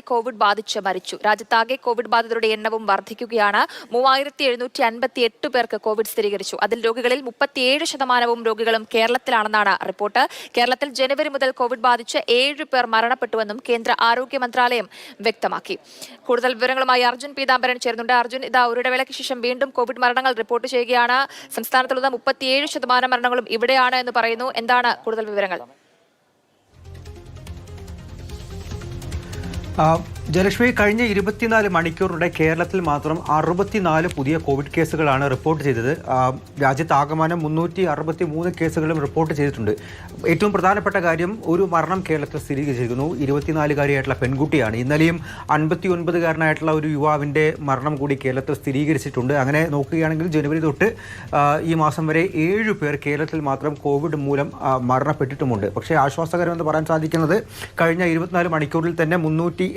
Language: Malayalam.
കോവിഡ് ബാധിച്ച് മരിച്ചു. രാജ്യത്താകെ കോവിഡ് ബാധിതരുടെ എണ്ണവും വർദ്ധിക്കുകയാണ് മൂവായിരത്തി എഴുന്നൂറ്റി അൻപത്തി എട്ട് പേർക്ക് കോവിഡ് സ്ഥിരീകരിച്ചു. അതിൽ രോഗികളിൽ മുപ്പത്തിയേഴ് ശതമാനവും രോഗികളും കേരളത്തിലാണെന്നാണ് റിപ്പോർട്ട്. കേരളത്തിൽ ജനുവരി മുതൽ കോവിഡ് ബാധിച്ച് ഏഴ് പേർ മരണപ്പെട്ടുവെന്നും കേന്ദ്ര ആരോഗ്യ മന്ത്രാലയം വ്യക്തമാക്കി. കൂടുതൽ വിവരങ്ങളുമായി അർജുൻ പീതാംബരൻ ചേരുന്നുണ്ട്. അർജുൻ ഇതാ ഒരിടവേളയ്ക്ക് ശേഷം വീണ്ടും കോവിഡ് മരണങ്ങൾ റിപ്പോർട്ട് ചെയ്യുകയാണ്. സംസ്ഥാനത്തുള്ളത് മുപ്പത്തിയേഴ് ശതമാനം മരണങ്ങളും ഇവിടെയാണ് എന്ന് പറയുന്നു. എന്താണ് കൂടുതൽ വിവരങ്ങൾ? 好。ജലക്ഷ്മി കഴിഞ്ഞ ഇരുപത്തിനാല് മണിക്കൂറിനിടെ കേരളത്തിൽ മാത്രം അറുപത്തിനാല് പുതിയ കോവിഡ് കേസുകളാണ് റിപ്പോർട്ട് ചെയ്തത്. രാജ്യത്ത് ആകമാനം മുന്നൂറ്റി അറുപത്തി മൂന്ന് കേസുകളും റിപ്പോർട്ട് ചെയ്തിട്ടുണ്ട്. ഏറ്റവും പ്രധാനപ്പെട്ട കാര്യം ഒരു മരണം കേരളത്തിൽ സ്ഥിരീകരിച്ചിരിക്കുന്നു. ഇരുപത്തിനാലുകാരിയായിട്ടുള്ള പെൺകുട്ടിയാണ്. ഇന്നലെയും അൻപത്തി ഒൻപതുകാരനായിട്ടുള്ള ഒരു യുവാവിന്റെ മരണം കൂടി കേരളത്തിൽ സ്ഥിരീകരിച്ചിട്ടുണ്ട്. അങ്ങനെ നോക്കുകയാണെങ്കിൽ ജനുവരി തൊട്ട് ഈ മാസം വരെ ഏഴ് പേർ കേരളത്തിൽ മാത്രം കോവിഡ് മൂലം മരണപ്പെട്ടിട്ടുമുണ്ട്. പക്ഷേ ആശ്വാസകരമെന്ന് പറയാൻ സാധിക്കുന്നത് കഴിഞ്ഞ ഇരുപത്തിനാല് മണിക്കൂറിൽ തന്നെ മുന്നൂറ്റി